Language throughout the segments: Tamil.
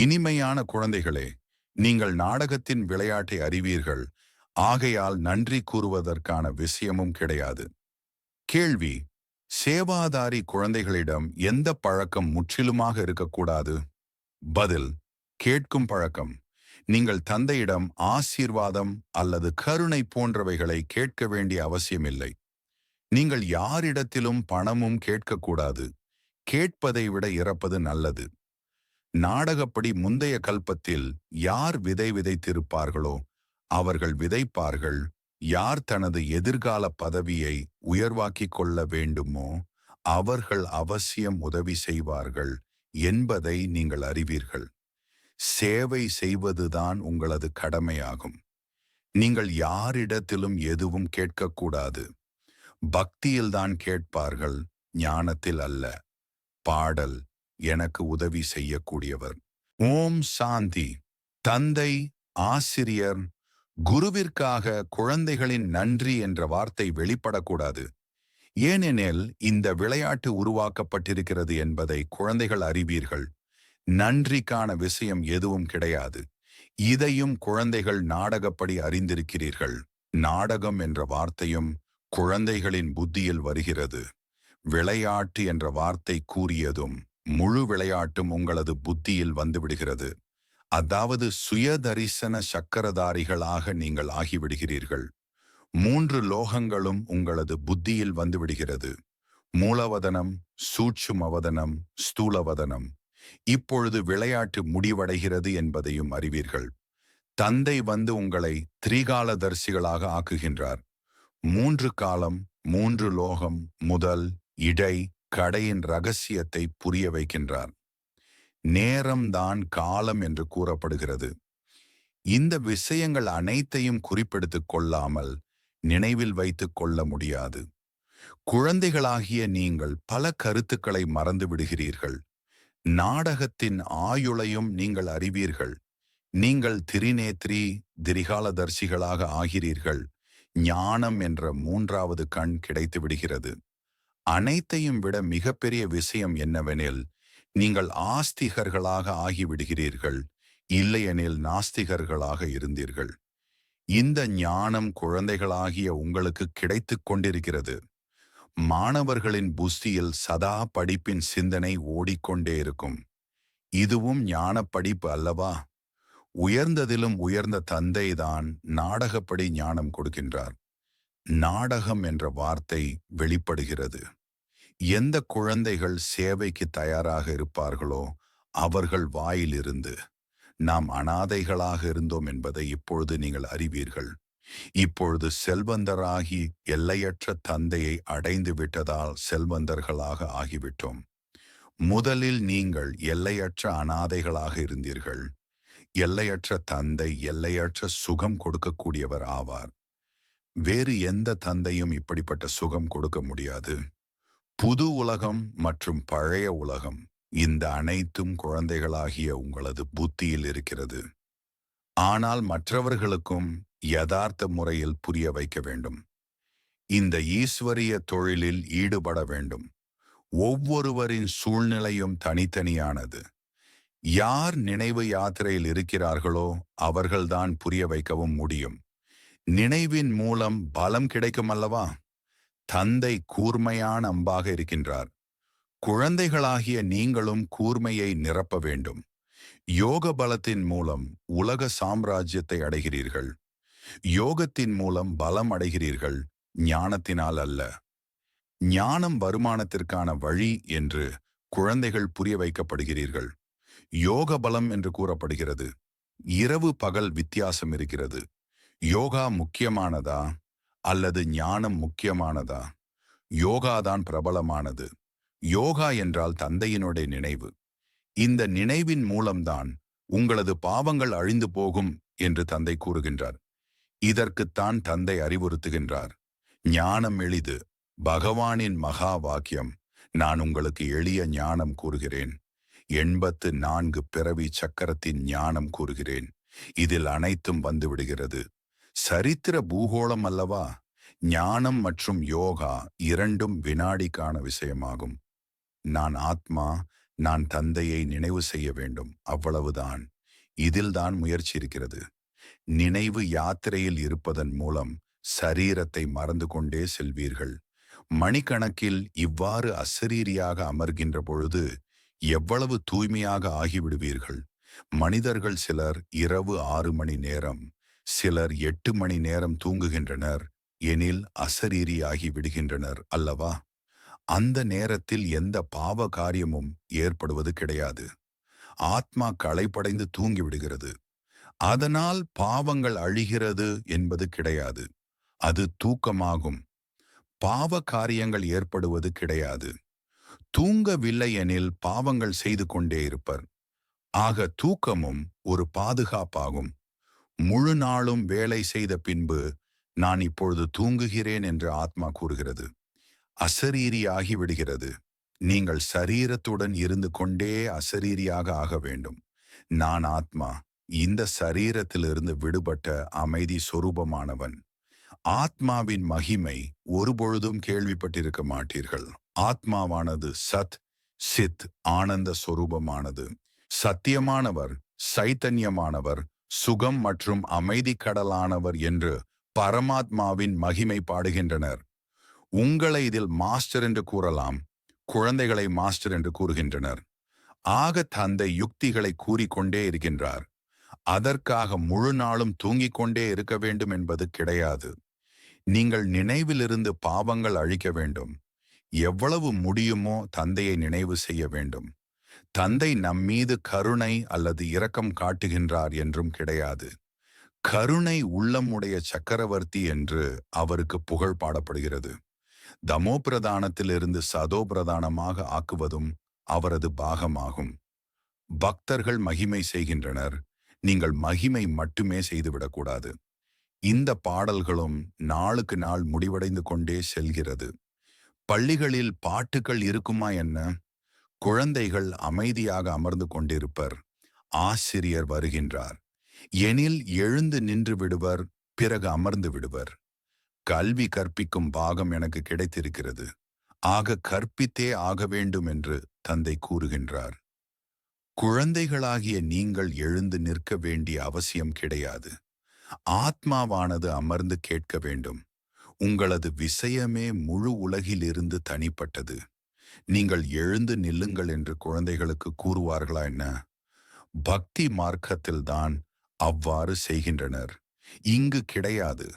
இனிமையான குழந்தைகளே நீங்கள் நாடகத்தின் விளையாட்டை அறிவீர்கள். ஆகையால் நன்றி கூறுவதற்கான விஷயமும் கிடையாது. கேள்வி சேவாதாரி குழந்தைகளிடம் எந்த பழக்கம் முற்றிலுமாக இருக்கக்கூடாது? பதில் கேட்கும் பழக்கம். நீங்கள் தந்தையிடம் ஆசீர்வாதம் அல்லது கருணை போன்றவைகளை கேட்க வேண்டிய அவசியமில்லை. நீங்கள் யாரிடத்திலும் பணமும் கேட்கக்கூடாது. கேட்பதை விட இறப்பது நல்லது. நாடகப்படி முந்தைய கல்பத்தில் யார் விதை விதைத்திருப்பார்களோ அவர்கள் விதைப்பார்கள். யார் தனது எதிர்கால பதவியை உயர்வாக்கிக் கொள்ள வேண்டுமோ அவர்கள் அவசியம் உதவி செய்வார்கள் என்பதை நீங்கள் அறிவீர்கள். சேவை செய்வதுதான் உங்களது கடமையாகும். நீங்கள் யாரிடத்திலும் எதுவும் கேட்கக்கூடாது. பக்தியில்தான் கேட்பார்கள் ஞானத்தில் அல்ல. பாடல் எனக்கு உதவி செய்யக்கூடியவர். ஓம் சாந்தி. தந்தை ஆசிரியர் குருவிற்காக குழந்தைகளின் நன்றி என்ற வார்த்தை வெளிப்படக்கூடாது. ஏனெனில் இந்த விளையாட்டு உருவாக்கப்பட்டிருக்கிறது என்பதை குழந்தைகள் அறிவீர்கள். நன்றிக்கான விஷயம் எதுவும் கிடையாது. இதையும் குழந்தைகள் நாடகப்படி அறிந்திருக்கிறீர்கள். நாடகம் என்ற வார்த்தையும் குழந்தைகளின் புத்தியில் வருகிறது. விளையாட்டு என்ற வார்த்தை கூறியதும் முழு விளையாட்டும் உங்களது புத்தியில் வந்துவிடுகிறது. அதாவது சுயதரிசன சக்கரதாரிகளாக நீங்கள் ஆகிவிடுகிறீர்கள். மூன்று லோகங்களும் உங்களது புத்தியில் வந்துவிடுகிறது. மூலவதனம் சூட்சுமவதனம் ஸ்தூலவதனம். இப்பொழுது விளையாட்டு முடிவடைகிறது என்பதையும் அறிவீர்கள். தந்தை வந்து உங்களை திரிகாலதர்சிகளாக ஆக்குகின்றார். மூன்று காலம் மூன்று லோகம் முதல் இடை கடையின் ரகசியத்தை புரிய வைக்கின்றார். நேரம்தான் காலம் என்று கூறப்படுகிறது. இந்த விஷயங்கள் அனைத்தையும் குறிப்பெடுத்து கொள்ளாமல் நினைவில் வைத்துக் கொள்ள முடியாது. குழந்தைகளாகிய நீங்கள் பல கருத்துக்களை மறந்து விடுகிறீர்கள். நாடகத்தின் ஆயுளையும் நீங்கள் அறிவீர்கள். நீங்கள் திரிநேத்ரி திரிகாலதர்சிகளாக ஆகிறீர்கள். ஞானம் என்ற மூன்றாவது கண் கிடைத்து விடுகிறது அனைத்தையும் விட மிகப்பெரிய விஷயம் என்னவெனில் நீங்கள் ஆஸ்திகர்களாக ஆகிவிடுகிறீர்கள் இல்லையெனில் நாஸ்திகர்களாக இருந்தீர்கள். இந்த ஞானம் குழந்தைகளாகிய உங்களுக்கு கிடைத்துக் கொண்டிருக்கிறது. மாணவர்களின் புஸ்தியில் சதா படிப்பின் சிந்தனை ஓடிக்கொண்டே இருக்கும். இதுவும் ஞான படிப்பு அல்லவா? உயர்ந்ததிலும் உயர்ந்த தந்தைதான் நாடகப்படி ஞானம் கொடுக்கின்றார். நாடகம் என்ற வார்த்தை வெளிப்படுகிறது. எந்த குழந்தைகள் சேவைக்கு தயாராக இருப்பார்களோ அவர்கள் வாயிலிருந்து நாம் அனாதைகளாக இருந்தோம் என்பதை இப்பொழுது நீங்கள் அறிவீர்கள். இப்பொழுது செல்வந்தராகி எல்லையற்ற தந்தையை அடைந்து விட்டதால் செல்வந்தர்களாக ஆகிவிட்டோம். முதலில் நீங்கள் எல்லையற்ற அனாதைகளாக இருந்தீர்கள். எல்லையற்ற தந்தை எல்லையற்ற சுகம் கொடுக்கக்கூடியவர் ஆவார். வேறு எந்த தந்தையும் இப்படிப்பட்ட சுகம் கொடுக்க முடியாது. புது உலகம் மற்றும் பழைய உலகம் இந்த அனைத்தும் குழந்தைகளாகிய உங்களது புத்தியில் இருக்கிறது. ஆனால் மற்றவர்களுக்கும் யதார்த்த முறையில் புரிய வைக்க வேண்டும். இந்த ஈஸ்வரிய தொழிலில் ஈடுபட வேண்டும். ஒவ்வொருவரின் சூழ்நிலையும் தனித்தனியானது. யார் நினைவு யாத்திரையில் இருக்கிறார்களோ அவர்கள்தான் புரிய வைக்கவும் முடியும். நினைவின் மூலம் பலம் கிடைக்கும் அல்லவா? தந்தை கூர்மையான அம்பாக இருக்கின்றார். குழந்தைகளாகிய நீங்களும் கூர்மையை நிரப்ப வேண்டும். யோக பலத்தின் மூலம் உலக சாம்ராஜ்யத்தை அடைகிறீர்கள். யோகத்தின் மூலம் பலம் அடைகிறீர்கள். ஞானத்தினால் அல்ல. ஞானம் வருமானத்திற்கான வழி என்று குழந்தைகள் புரிய வைக்கப்படுகிறீர்கள். யோக பலம் என்று கூறப்படுகிறது. இரவு பகல் வித்தியாசம் இருக்கிறது. யோகா முக்கியமானதா? அல்லது ஞானம் முக்கியமானதா? யோகாதான் பிரபலமானது. யோகா என்றால் தந்தையினுடைய நினைவு. இந்த நினைவின் மூலம்தான் உங்களது பாவங்கள் அழிந்து போகும் என்று தந்தை கூறுகின்றார். இதற்குத்தான் தந்தை அறிவுறுத்துகின்றார். ஞானம் எளிது. பகவானின் மகா வாக்கியம். நான் உங்களுக்கு எளிய ஞானம் கூறுகிறேன். எண்பத்து நான்கு பிறவி சக்கரத்தின் ஞானம் கூறுகிறேன். இதில் அனைத்தும் வந்துவிடுகிறது சரித்திர பூகோளம் அல்லவா? ஞானம் மற்றும் யோகா இரண்டும் வினாடிக்கான விஷயமாகும். நான் ஆத்மா நான் தந்தையை நினைவு செய்ய வேண்டும். அவ்வளவுதான். இதில்தான் முயற்சி இருக்கிறது. நினைவு யாத்திரையில் இருப்பதன் மூலம் சரீரத்தை மறந்து கொண்டே செல்வீர்கள். மணிக்கணக்கில் இவ்வாறு அசரீரியாக அமர்கின்ற பொழுது எவ்வளவு தூய்மையாக ஆகிவிடுவீர்கள்? மனிதர்கள் சிலர் இரவு ஆறு மணி நேரம் சிலர் எட்டு மணி நேரம் தூங்குகின்றனர் எனில் அசரீரியாகி விடுகின்றனர் அல்லவா? அந்த நேரத்தில் எந்த பாவ காரியமும் ஏற்படுவது கிடையாது. ஆத்மா களைப்படைந்து தூங்கிவிடுகிறது அதனால் பாவங்கள் அழிகிறது என்பது கிடையாது. அது தூக்கமாகும். பாவ காரியங்கள் ஏற்படுவது கிடையாது. தூங்கவில்லை எனில் பாவங்கள் செய்து கொண்டே இருப்பர். ஆக தூக்கமும் ஒரு பாதுகாப்பாகும். முழு நாளும் வேலை செய்த பின்பு நான் இப்பொழுது தூங்குகிறேன் என்று ஆத்மா கூறுகிறது. அசரீரியாகி விடுகிறது நீங்கள் சரீரத்துடன் இருந்து கொண்டே அசரீரியாக ஆக வேண்டும். நான் ஆத்மா இந்த சரீரத்திலிருந்து விடுபட்ட அமைதி சொரூபமானவன். ஆத்மாவின் மகிமை ஒருபொழுதும் கேள்விப்பட்டிருக்க மாட்டீர்கள். ஆத்மாவானது சத் சித் ஆனந்த சொரூபமானது. சத்தியமானவர் சைத்தன்யமானவர் சுகம் மற்றும் அமைதி கடலானவர் என்று பரமாத்மாவின் மகிமை பாடுகின்றனர். உங்களை இதில் மாஸ்டர் என்று கூறலாம் குழந்தைகளை மாஸ்டர் என்று கூறுகின்றனர். ஆக தந்தை யுக்திகளை கூறிக்கொண்டே இருக்கின்றார். அதற்காக முழு நாளும் தூங்கிக் கொண்டே இருக்க வேண்டும் என்பது கிடையாது. நீங்கள் நினைவிலிருந்து பாவங்கள் அழிக்க வேண்டும். எவ்வளவு முடியுமோ தந்தையை நினைவு செய்ய வேண்டும். தந்தை நம்மீது கருணை அல்லது இரக்கம் காட்டுகின்றார் என்றும் கிடையாது. கருணை உள்ளமுடைய சக்கரவர்த்தி என்று அவருக்கு புகழ் பாடப்படுகிறது. தமோ பிரதானத்திலிருந்து சதோ பிரதானமாக ஆக்குவதும் அவரது பாகமாகும். பக்தர்கள் மகிமை செய்கின்றனர். நீங்கள் மகிமை மட்டுமே செய்துவிடக்கூடாது. இந்த பாடல்களும் நாளுக்கு நாள் முடிவடைந்து கொண்டே செல்கிறது. பள்ளிகளில் பாட்டுகள் இருக்குமா என்ன? குழந்தைகள் அமைதியாக அமர்ந்து கொண்டிருப்பர் ஆசிரியர் வருகின்றார். எனில் எழுந்து நின்று விடுவர் பிறகு அமர்ந்து விடுவர். கல்வி கற்பிக்கும் பாகம் எனக்கு கிடைத்திருக்கிறது. ஆக கற்பித்தே ஆக வேண்டும் என்று தந்தை கூறுகின்றார். குழந்தைகளாகிய நீங்கள் எழுந்து நிற்க வேண்டிய அவசியம் கிடையாது. ஆத்மாவானது அமர்ந்து கேட்க வேண்டும். உங்களது விஷயமே முழு உலகிலிருந்து தனிப்பட்டது. நீங்கள் எழுந்து நில்லுங்கள் என்று குழந்தைகளுக்கு கூறுவார்களா என்ன? பக்தி மார்க்கத்தில்தான் அவ்வாறு செய்கின்றனர். இங்கு கிடையாது.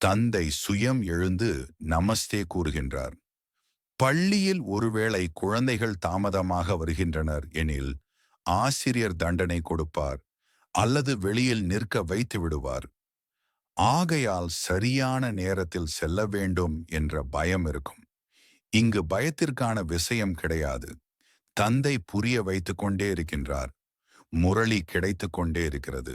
தந்தை சுயம் எழுந்து நமஸ்தே கூறுகின்றார். பள்ளியில் ஒருவேளை குழந்தைகள் தாமதமாக வருகின்றனர் எனில் ஆசிரியர் தண்டனை கொடுப்பார் அல்லது வெளியில் நிற்க வைத்து விடுவார். ஆகையால் சரியான நேரத்தில் செல்ல வேண்டும் என்ற பயம் இருக்கும். இங்கு பயத்திற்கான விஷயம் கிடையாது. தந்தை புரிய வைத்துக் கொண்டே இருக்கின்றார். முரளி கிடைத்து கொண்டே இருக்கிறது.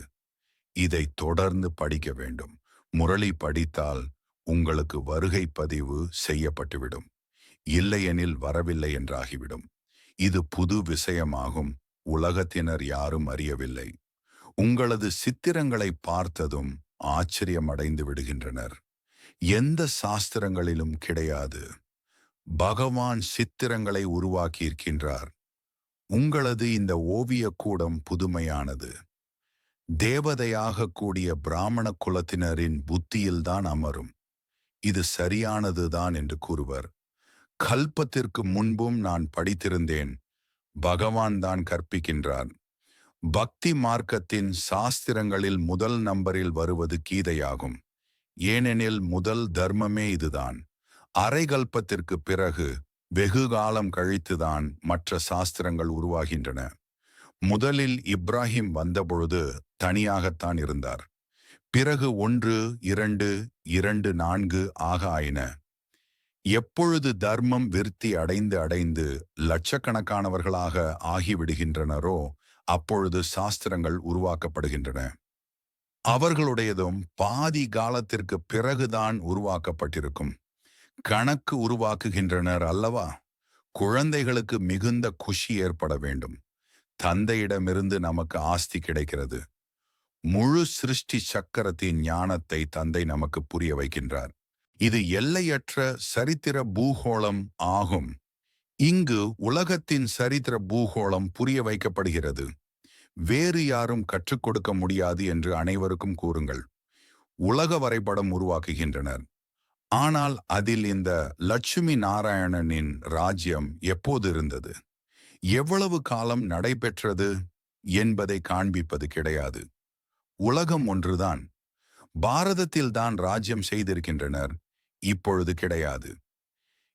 இதை தொடர்ந்து படிக்க வேண்டும். முரளி படித்தால் உங்களுக்கு வருகை பதிவு செய்யப்பட்டுவிடும். இல்லையெனில் வரவில்லை என்றாகிவிடும். இது புது விஷயமாகும். உலகத்தினர் யாரும் அறியவில்லை. உங்களது சித்திரங்களை பார்த்ததும் ஆச்சரியமடைந்து விடுகின்றனர். எந்த சாஸ்திரங்களிலும் கிடையாது. பகவான் சித்திரங்களை உருவாக்கியிருக்கின்றார். உங்களது இந்த ஓவியக் கூடம் புதுமையானது. தேவதையாக கூடிய பிராமண குலத்தினரின் புத்தியில்தான் அமரும். இது சரியானதுதான் என்று கூறுவர். கல்பத்திற்கு முன்பும் நான் படித்திருந்தேன். பகவான் தான் கற்பிக்கின்றார். பக்தி மார்க்கத்தின் சாஸ்திரங்களில் முதல் நம்பரில் வருவது கீதையாகும். ஏனெனில் முதல் தர்மமே இதுதான். அரைகல்பத்திற்கு பிறகு வெகு காலம் கழித்துதான் மற்ற சாஸ்திரங்கள் உருவாகின்றன. முதலில் இப்ராஹிம் வந்தபொழுது தனியாகத்தான் இருந்தார். பிறகு ஒன்று இரண்டு இரண்டு நான்கு ஆக ஆயின. எப்பொழுது தர்மம் விருத்தி அடைந்து அடைந்து லட்சக்கணக்கானவர்களாக ஆகிவிடுகின்றனரோ அப்பொழுது சாஸ்திரங்கள் உருவாக்கப்படுகின்றன. அவர்களுடையதும் பாதி காலத்திற்கு பிறகுதான் உருவாக்கப்பட்டிருக்கும். கணக்கு உருவாக்குகின்றனர் அல்லவா? குழந்தைகளுக்கு மிகுந்த குஷி ஏற்பட வேண்டும். தந்தையிடமிருந்து நமக்கு ஆஸ்தி கிடைக்கிறது. முழு சிருஷ்டி சக்கரத்தின் ஞானத்தை தந்தை நமக்கு புரிய வைக்கின்றார். இது எல்லையற்ற சரித்திர பூகோளம் ஆகும். இங்கு உலகத்தின் சரித்திர பூகோளம் புரிய வைக்கப்படுகிறது. வேறு யாரும் கற்றுக் கொடுக்க முடியாது என்று அனைவருக்கும் கூறுங்கள். உலக வரைபடம் உருவாக்குகின்றனர். ஆனால் அதில் இந்த லட்சுமி நாராயணனின் ராஜ்யம் எப்போது இருந்தது? எவ்வளவு காலம் நடைபெற்றது என்பதை காண்பிப்பது கிடையாது. உலகம் ஒன்றுதான். பாரதத்தில்தான் ராஜ்யம் செய்திருக்கின்றனர். இப்பொழுது கிடையாது.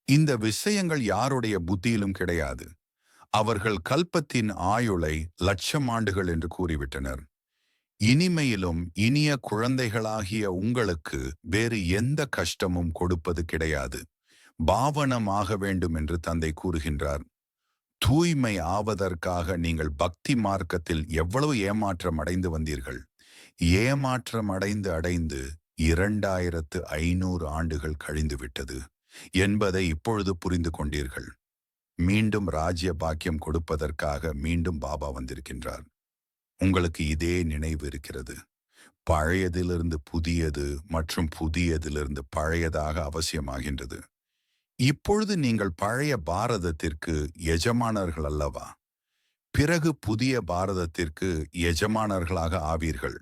இந்த விஷயங்கள் யாருடைய புத்தியிலும் கிடையாது. அவர்கள் கல்பத்தின் ஆயுளை லட்சம் ஆண்டுகள் என்று கூறிவிட்டனர். இனிமையிலும் இனிய குழந்தைகளாகிய உங்களுக்கு வேறு எந்த கஷ்டமும் கொடுப்பது கிடையாது. பாவனமாக வேண்டும் என்று தந்தை கூறுகின்றார். தூய்மை ஆவதற்காக நீங்கள் பக்தி மார்க்கத்தில் எவ்வளவு ஏமாற்றம் அடைந்து வந்தீர்கள்? ஏமாற்றம் அடைந்து அடைந்து இரண்டாயிரத்து ஐநூறு ஆண்டுகள் கழிந்துவிட்டது என்பதை இப்பொழுது புரிந்து கொண்டீர்கள். மீண்டும் ராஜ்ய பாக்கியம் கொடுப்பதற்காக மீண்டும் பாபா வந்திருக்கின்றார். உங்களுக்கு இதே நினைவு இருக்கிறது. பழையதிலிருந்து புதியது மற்றும் புதியதிலிருந்து பழையதாக அவசியமாகின்றது. இப்பொழுது நீங்கள் பழைய பாரதத்திற்கு எஜமானர்கள் அல்லவா? பிறகு புதிய பாரதத்திற்கு எஜமானர்களாக ஆவீர்கள்.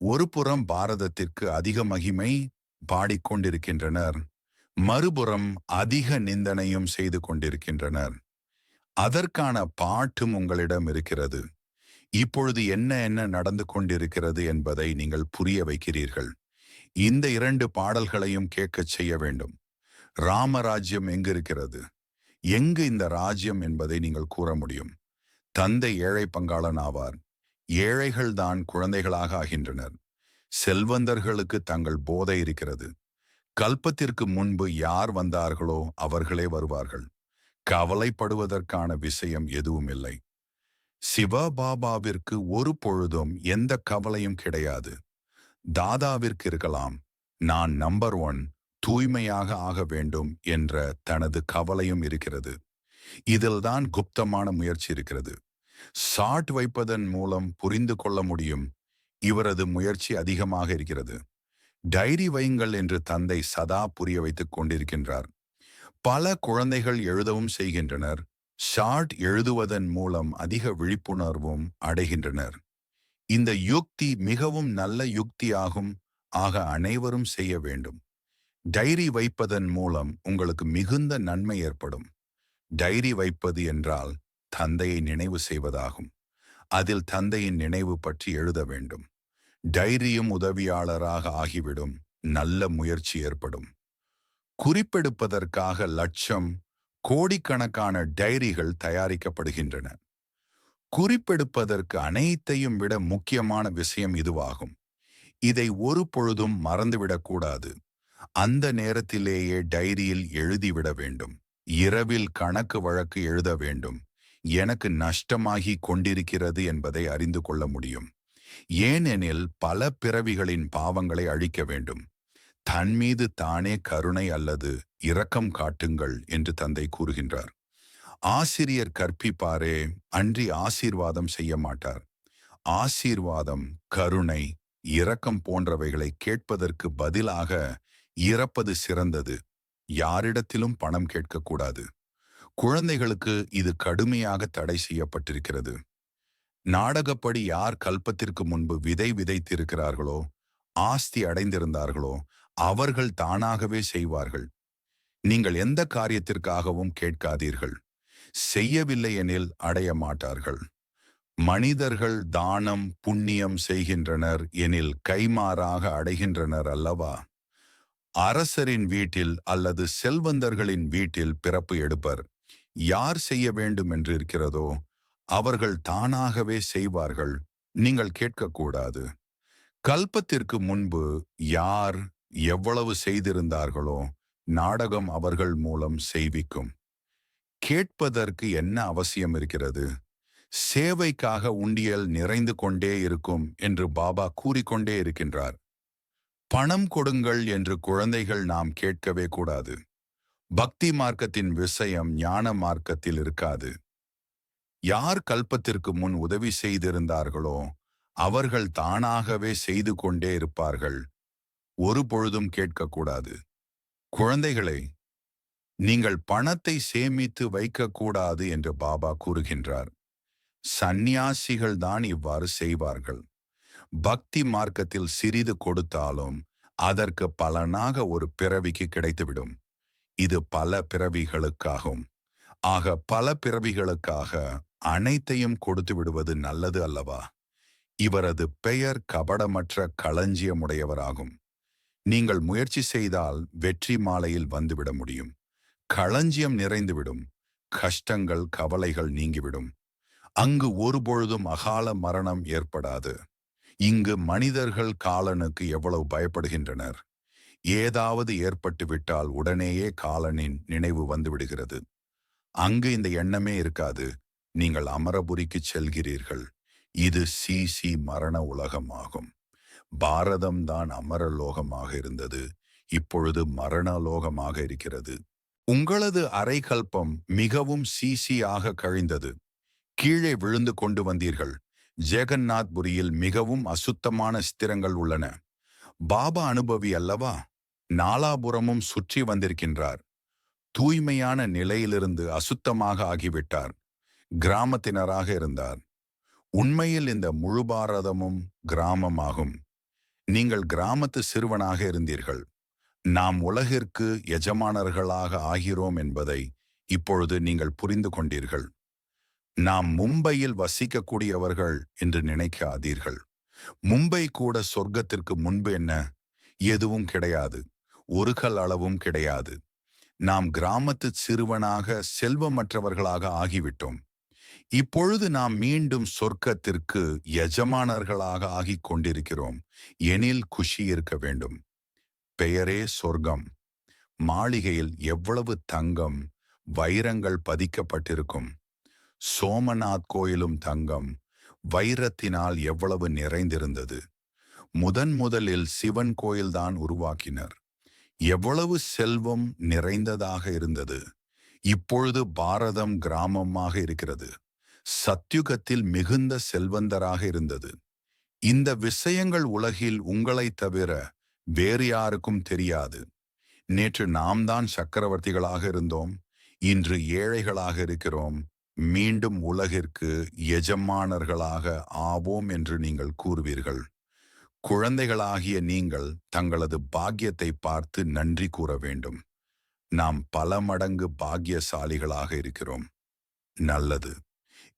ஒரு புறம் பாரதத்திற்கு அதிக மகிமை பாடிக்கொண்டிருக்கின்றனர். மறுபுறம் அதிக நிந்தனையும் செய்து கொண்டிருக்கின்றனர். அதற்கான பாட்டும் உங்களிடம் இருக்கிறது. இப்பொழுது என்ன என்ன நடந்து கொண்டிருக்கிறது என்பதை நீங்கள் புரிய வைக்கிறீர்கள். இந்த இரண்டு பாடல்களையும் கேட்கச் செய்ய வேண்டும். ராமராஜ்யம் எங்கு இருக்கிறது எங்கு இந்த ராஜ்யம் என்பதை நீங்கள் கூற முடியும். தந்தை ஏழை பங்காளன் ஆவார். ஏழைகள் தான் குழந்தைகளாக ஆகின்றனர். செல்வந்தர்களுக்கு தங்கள் போதை இருக்கிறது. கல்பத்திற்கு முன்பு யார் வந்தார்களோ அவர்களே வருவார்கள். கவலைப்படுவதற்கான விஷயம் எதுவும் இல்லை சிவபாபாவிற்கு ஒரு பொழுதும் எந்த கவலையும் கிடையாது. தாதாவிற்கு இருக்கலாம் நான் நம்பர் ஒன் தூய்மையாக ஆக வேண்டும் என்ற தனது கவலையும் இருக்கிறது. இதில்தான் குப்தமான முயற்சி இருக்கிறது. சாட் வைப்பதன் மூலம் புரிந்து கொள்ள முடியும் இவரது முயற்சி அதிகமாக இருக்கிறது. டைரி வையுங்கள் என்று தந்தை சதா புரிய வைத்துக் கொண்டிருக்கின்றார். பல குழந்தைகள் எழுதவும் செய்கின்றனர் ஷார்ட் எழுதுவதன் மூலம் அதிக விழிப்புணர்வும் அடைகின்றனர். இந்த யுக்தி மிகவும் நல்ல யுக்தியாகும். ஆக அனைவரும் செய்ய வேண்டும். டைரி வைப்பதன் மூலம் உங்களுக்கு மிகுந்த நன்மை ஏற்படும். டைரி வைப்பது என்றால் தந்தையை நினைவு செய்வதாகும். அதில் தந்தையின் நினைவு பற்றி எழுத வேண்டும். டைரியும் உதவியாளராக ஆகிவிடும். நல்ல முயற்சி ஏற்படும். குறிப்பெடுப்பதற்காக லட்சம் கோடிக்கணக்கான டைரிகள் தயாரிக்கப்படுகின்றன. குறிப்பெடுப்பதற்கு அனைத்தையும் விட முக்கியமான விஷயம் இதுவாகும். இதை ஒரு பொழுதும் மறந்துவிடக்கூடாது அந்த நேரத்திலேயே டைரியில் எழுதிவிட வேண்டும். இரவில் கணக்கு வழக்கு எழுத வேண்டும். எனக்கு நஷ்டமாகி கொண்டிருக்கிறது என்பதை அறிந்து கொள்ள முடியும். ஏனெனில் பல பிறவிகளின் பாவங்களை அழிக்க வேண்டும். தன் மீது தானே கருணை அல்லது இரக்கம் காட்டுங்கள் என்று தந்தை கூறுகின்றார். ஆசிரியர் கற்பிப்பாரே அன்றி ஆசீர்வாதம் செய்ய மாட்டார். ஆசீர்வாதம் கருணை இரக்கம் போன்றவைகளை கேட்பதற்கு பதிலாக இறப்பது சிறந்தது. யாரிடத்திலும் பணம் கேட்கக்கூடாது. குழந்தைகளுக்கு இது கடுமையாக தடை செய்யப்பட்டிருக்கிறது. நாடகப்படி யார் கல்பத்திற்கு முன்பு விதை விதைத்திருக்கிறார்களோ ஆஸ்தி அடைந்திருந்தார்களோ அவர்கள் தானாகவே செய்வார்கள். நீங்கள் எந்த காரியத்திற்காகவும் கேட்காதீர்கள். செய்யவில்லை எனில் அடைய மாட்டார்கள். மனிதர்கள் தானம் புண்ணியம் செய்கின்றனர் எனில் கைமாறாக அடைகின்றனர் அல்லவா? அரசரின் வீட்டில் அல்லது செல்வந்தர்களின் வீட்டில் பிறப்பு எடுப்பர் யார் செய்ய வேண்டும் என்று இருக்கிறதோ அவர்கள் தானாகவே செய்வார்கள். நீங்கள் கேட்கக்கூடாது. கல்பத்திற்கு முன்பு யார் எவ்வளவு செய்திருந்தார்களோ நாடகம் அவர்கள் மூலம் செய்விக்கும். கேட்பதற்கு என்ன அவசியம் இருக்கிறது? சேவைக்காக உண்டியல் நிறைந்து கொண்டே இருக்கும் என்று பாபா கூறிக்கொண்டே இருக்கின்றார். பணம் கொடுங்கள் என்று குழந்தைகள் நாம் கேட்கவே கூடாது. பக்தி மார்க்கத்தின் விஷயம் ஞான மார்க்கத்தில் இருக்காது. யார் கல்பத்திற்கு முன் உதவி செய்திருந்தார்களோ அவர்கள் தானாகவே செய்து கொண்டே இருப்பார்கள். ஒரு பொழுதும் கேட்கக்கூடாது. குழந்தைகளை நீங்கள் பணத்தை சேமித்து வைக்கக்கூடாது என்று பாபா கூறுகின்றார். சந்நியாசிகள் தான் இவ்வாறு செய்வார்கள். பக்தி மார்க்கத்தில் சிறிது கொடுத்தாலும் அதற்கு பலனாக ஒரு பிறவிக்கு கிடைத்துவிடும். இது பல பிறவிகளுக்காகும். ஆக பல பிறவிகளுக்காக அனைத்தையும் கொடுத்து விடுவது நல்லது அல்லவா? இவரது பெயர் கபடமற்ற களஞ்சியமுடையவராகும். நீங்கள் முயற்சி செய்தால் வெற்றி மாலையில் வந்துவிட முடியும். களஞ்சியம் நிறைந்துவிடும். கஷ்டங்கள் கவலைகள் நீங்கிவிடும். அங்கு ஒருபொழுதும் அகால மரணம் ஏற்படாது. இங்கு மனிதர்கள் காலனுக்கு எவ்வளவு பயப்படுகின்றனர். ஏதாவது ஏற்பட்டுவிட்டால் உடனேயே காலனின் நினைவு வந்துவிடுகிறது. அங்கு இந்த எண்ணமே இருக்காது. நீங்கள் அமரபுரிக்கு செல்கிறீர்கள். இது சி சி மரண உலகமாகும். பாரதம்தான் அமரலோகமாக இருந்தது. இப்பொழுது மரணலோகமாக இருக்கிறது. உங்களது அரைகல்பம் மிகவும் சீசியாக கழிந்தது. கீழே விழுந்து கொண்டு வந்தீர்கள். ஜெகநாத்புரியில் மிகவும் அசுத்தமான ஸ்திரங்கள் உள்ளன. பாபா அனுபவி அல்லவா? நாலாபுரமும் சுற்றி வந்திருக்கின்றார். தூய்மையான நிலையிலிருந்து அசுத்தமாக ஆகிவிட்டார். கிராமத்தினராக இருந்தார். உண்மையில் இந்த முழு பாரதமும் கிராமமாகும். நீங்கள் கிராமத்து சிறுவனாக இருந்தீர்கள். நாம் உலகிற்கு எஜமானர்களாக ஆகிறோம் என்பதை இப்பொழுது நீங்கள் புரிந்து கொண்டீர்கள். நாம் மும்பையில் வசிக்கக்கூடியவர்கள் என்று நினைக்காதீர்கள். மும்பை கூட சொர்க்கத்திற்கு முன்பு என்ன? எதுவும் கிடையாது. ஒரு கல் அளவும் கிடையாது. நாம் கிராமத்து சிறுவனாக செல்வமற்றவர்களாக ஆகிவிட்டோம். இப்பொழுது நாம் மீண்டும் சொர்க்கத்திற்கு எஜமானர்களாக ஆகிக் கொண்டிருக்கிறோம். எனில் குஷி இருக்க வேண்டும். பெயரே சொர்க்கம். மாளிகையில் எவ்வளவு தங்கம் வைரங்கள் பதிக்கப்பட்டிருக்கும். சோமநாத் கோயிலும் தங்கம் வைரத்தினால் எவ்வளவு நிறைந்திருந்தது. முதன் முதலில் சிவன் கோயில்தான் உருவாக்கினர். எவ்வளவு செல்வம் நிறைந்ததாக இருந்தது. இப்பொழுது பாரதம் கிராமமாக இருக்கிறது. சத்யுகத்தில் மிகுந்த செல்வந்தராக இருந்தது. இந்த விஷயங்கள் உலகில் உங்களைத் தவிர வேறு யாருக்கும் தெரியாது. நேற்று நாம் தான் சக்கரவர்த்திகளாக இருந்தோம். இன்று ஏழைகளாக இருக்கிறோம். மீண்டும் உலகிற்கு எஜமானர்களாக ஆவோம் என்று நீங்கள் கூறுவீர்கள். குழந்தைகளாகிய நீங்கள் தங்களது பாக்கியத்தை பார்த்து நன்றி கூற வேண்டும். நாம் பல மடங்கு பாக்கியசாலிகளாக இருக்கிறோம். நல்லது.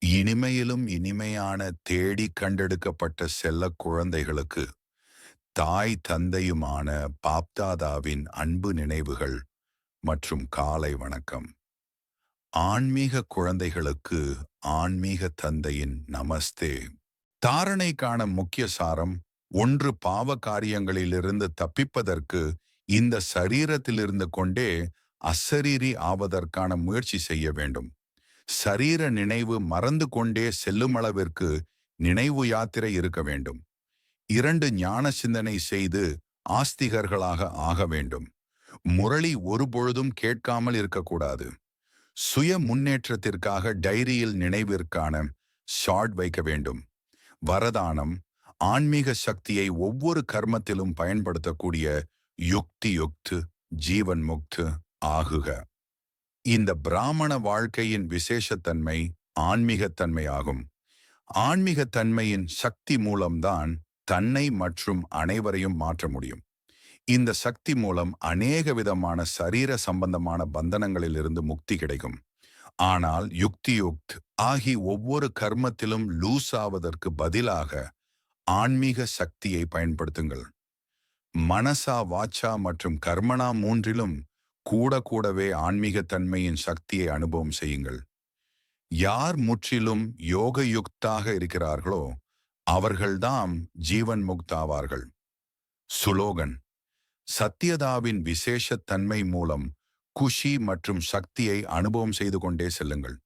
இனிமையிலும் இனிமையான தேடி கண்டெடுக்கப்பட்ட செல்ல குழந்தைகளுக்கு தாய் தந்தையுமான பாப்தாதாவின் அன்பு நினைவுகள் மற்றும் காலை வணக்கம். ஆன்மீக குழந்தைகளுக்கு ஆன்மீக தந்தையின் நமஸ்தே. தாரணைக்கான முக்கிய சாரம் ஒன்று பாவ காரியங்களிலிருந்து தப்பிப்பதற்கு இந்த சரீரத்திலிருந்து கொண்டே அசரீரி ஆவதற்கான முயற்சி செய்ய வேண்டும். சரீர நினைவு மறந்து கொண்டே செல்லும் அளவிற்கு நினைவு யாத்திரை இருக்க வேண்டும். இரண்டு ஞான சிந்தனை செய்து ஆஸ்திகர்களாக ஆக வேண்டும். முரளி ஒருபொழுதும் கேட்காமல் இருக்கக்கூடாது. சுய முன்னேற்றத்திற்காக டைரியில் நினைவிற்கான ஷார்ட் வைக்க வேண்டும். வரதானம் ஆன்மீக சக்தியை ஒவ்வொரு கர்மத்திலும் பயன்படுத்தக்கூடிய யுக்தி யுக்து ஜீவன் முக்து ஆகுக. இந்த பிராமண வாழ்க்கையின் விசேஷத்தன்மை ஆன்மீகத்தன்மை ஆகும் ஆன்மீகத்தன்மையின் சக்தி மூலம்தான் தன்னை மற்றும் அனைவரையும் மாற்ற முடியும். இந்த சக்தி மூலம் அநேக விதமான சரீர சம்பந்தமான பந்தனங்களிலிருந்து முக்தி கிடைக்கும். ஆனால் யுக்தியுக்த் ஆகி ஒவ்வொரு கர்மத்திலும் லூஸ் ஆவதற்கு பதிலாக ஆன்மீக சக்தியை பயன்படுத்துங்கள். மனசா வாச்சா மற்றும் கர்மனா மூன்றிலும் கூட கூடவே ஆன்மீகத்தன்மையின் சக்தியை அனுபவம் செய்யுங்கள். யார் முற்றிலும் யோக யுக்தாக இருக்கிறார்களோ அவர்கள்தாம் ஜீவன் முக்தாவார்கள். சுலோகன் சத்தியதாவின் விசேஷத்தன்மை மூலம் குஷி மற்றும் சக்தியை அனுபவம் செய்து கொண்டே செல்லுங்கள்.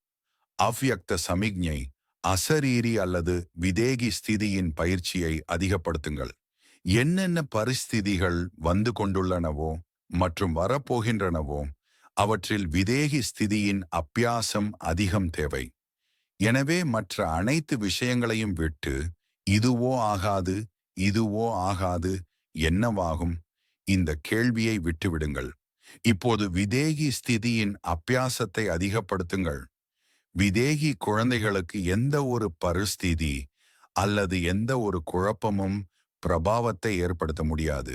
அவ்யக்த சமிக்ஞை அசரீரி அல்லது விதேகி ஸ்திதியின் பயிற்சியை அதிகப்படுத்துங்கள். என்னென்ன பரிஸ்திதிகள் வந்து கொண்டுள்ளனவோ மற்றும் வரப்போகின்றனவோ அவற்றில் விதேகி ஸ்திதியின் அப்பியாசம் அதிகம் தேவை. எனவே மற்ற அனைத்து விஷயங்களையும் விட்டு இதுவோ ஆகாது இதுவோ ஆகாது என்னவாகும்? இந்த கேள்வியை விட்டுவிடுங்கள். இப்போது விதேகி ஸ்திதியின் அபியாசத்தை அதிகப்படுத்துங்கள். விதேகி குழந்தைகளுக்கு எந்த ஒரு பரிஸ்திதி அல்லது எந்த ஒரு குழப்பமும் பிரபாவத்தை ஏற்படுத்த முடியாது.